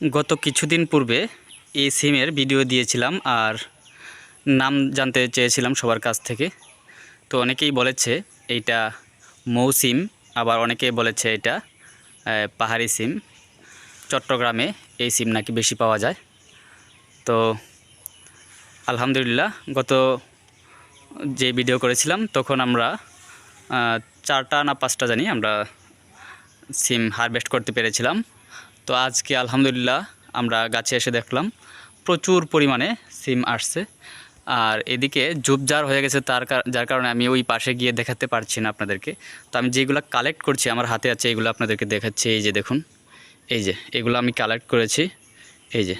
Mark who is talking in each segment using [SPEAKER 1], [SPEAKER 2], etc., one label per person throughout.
[SPEAKER 1] গত কিছুদিন পূর্বে এই সিমের ভিডিও দিয়েছিলাম আর নাম জানতে চেয়েছিলাম সবার কাছ থেকে। তো অনেকেই বলেছে এইটা মৌ সিম আবার অনেকেই বলেছে এটা পাহাড়ি সিম। চট্টগ্রামে এই সিম নাকি বেশি পাওয়া যায়। তো আলহামদুলিল্লাহ গত যে ভিডিও করেছিলাম তখন আমরা চারটা না পাঁচটা জানি আমরা সিম হারভেস্ট করতে পেরেছিলাম। তো আজকে আলহামদুলিল্লাহ আমরা গাছে এসে দেখলাম, প্রচুর পরিমাণে সিম আসছে। আর এদিকে ঝুপঝাড় হয়ে গেছে তার যার কারণে আমি ওই পাশে গিয়ে দেখাতে পারছি না আপনাদেরকে। তো আমি যেগুলো কালেক্ট করছি, আমার হাতে আছে এগুলো আপনাদেরকে দেখাচ্ছি। এই যে দেখুন, এই যে এগুলো আমি কালেক্ট করেছি। এই যে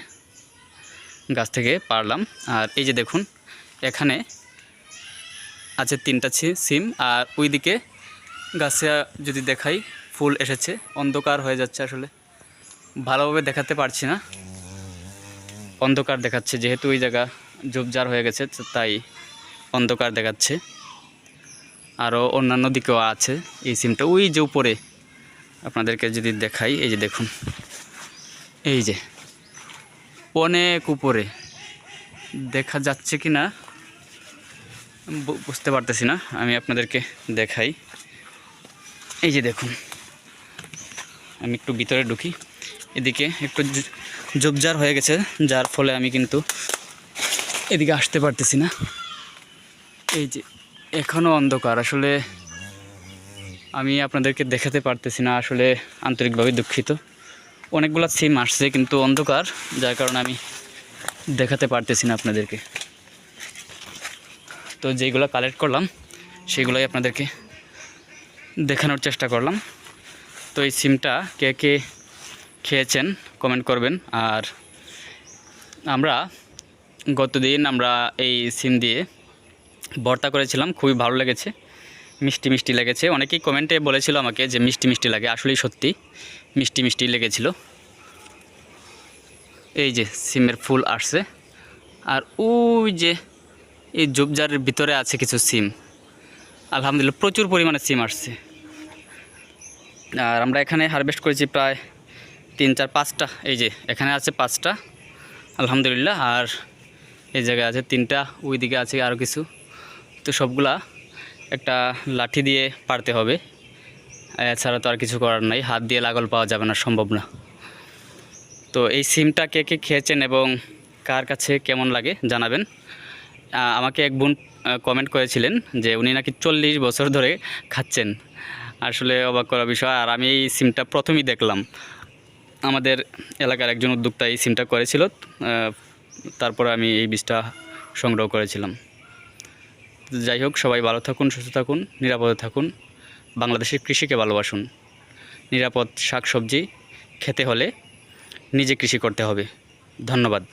[SPEAKER 1] গাছ থেকে পারলাম। আর এই যে দেখুন, এখানে আছে তিনটা সিম। আর ওইদিকে গাছে যদি দেখাই, ফুল এসেছে। অন্ধকার হয়ে যাচ্ছে আসলে। ভালোভাবে দেখাতে পারছি না। অন্ধকার দেখাচ্ছে, যেহেতু ওই জায়গা ঝোপঝাড় হয়ে গেছে তাই অন্ধকার দেখাচ্ছে। আরও অন্যান্য দিকেও আছে এই সিমটা। ওই যে উপরে আপনাদেরকে যদি দেখাই, এই যে দেখুন। এই যে, অনেক উপরে। দেখা যাচ্ছে কি না? বুঝতে পারতেছি না, আমি আপনাদেরকে দেখাই। এই যে দেখুন, আমি একটু ভিতরে ঢুকি। এদিকে একটু জ- হয়ে গেছে, যার ফলে আমি কিন্তু এদিকে আসতে পারতেছি না। এই যে এখনও অন্ধকার। আসলে আমি আপনাদেরকে দেখাতে পারতেছি না, আসলে আন্তরিকভাবে দুঃখিত। অনেকগুলো সিম আসছে, কিন্তু অন্ধকার, যার কারণে আমি দেখাতে পারতেছি না আপনাদেরকে। তো যেগুলো কালেক্ট করলাম, সেগুলোই আপনাদেরকে দেখানোর চেষ্টা করলাম। তো এই সিমটা কে কে খেয়েছেন কমেন্ট করবেন। আর আমরা গতদিন আমরা এই সিম দিয়ে ভর্তা করেছিলাম, খুবই ভালো লেগেছে, মিষ্টি মিষ্টি লেগেছে। অনেকেই কমেন্টে বলেছিল আমাকে যে মিষ্টি মিষ্টি লাগে, আসলেই সত্যি মিষ্টি মিষ্টি লেগেছিল। এই যে সিমের ফুল আসছে, আর ওই যে এই ঝোপঝাড়ের ভিতরে আছে কিছু সিম, আলহামদুলিল্লাহ প্রচুর পরিমাণে সিম আসছে। আর আমরা এখানে হারভেস্ট করেছি প্রায় তিন চার পাঁচটা, এই যে এখানে আছে পাঁচটা, আলহামদুলিল্লাহ, আর এই জায়গায় আছে তিনটা ওই দিকে আছে আরও কিছু। তো সবগুলা একটা লাঠি দিয়ে পারতে হবে। এছাড়া তো আর কিছু করার নাই, হাত দিয়ে লাগল পাওয়া যাবে না, সম্ভব না। তো এই সিমটা কে কে খেয়েছেন এবং কার কাছে কেমন লাগে জানাবেন। আমাকে এক বোন কমেন্ট করেছিলেন যে উনি নাকি চল্লিশ বছর ধরে খাচ্ছেন। আসলে অবাক করা বিষয়, আর আমি এই সিমটা প্রথমেই দেখলাম। আমাদের এলাকার একজন উদ্যোক্তা এই সিমটা করেছিল তারপর আমি এই বীজটা সংগ্রহ করেছিলাম। যাই হোক, সবাই ভালো থাকুন, সুস্থ থাকুন, নিরাপদে থাকুন, বাংলাদেশের কৃষিকে ভালোবাসুন। নিরাপদ শাকসবজি খেতে হলে নিজে কৃষি করতে হবে। ধন্যবাদ।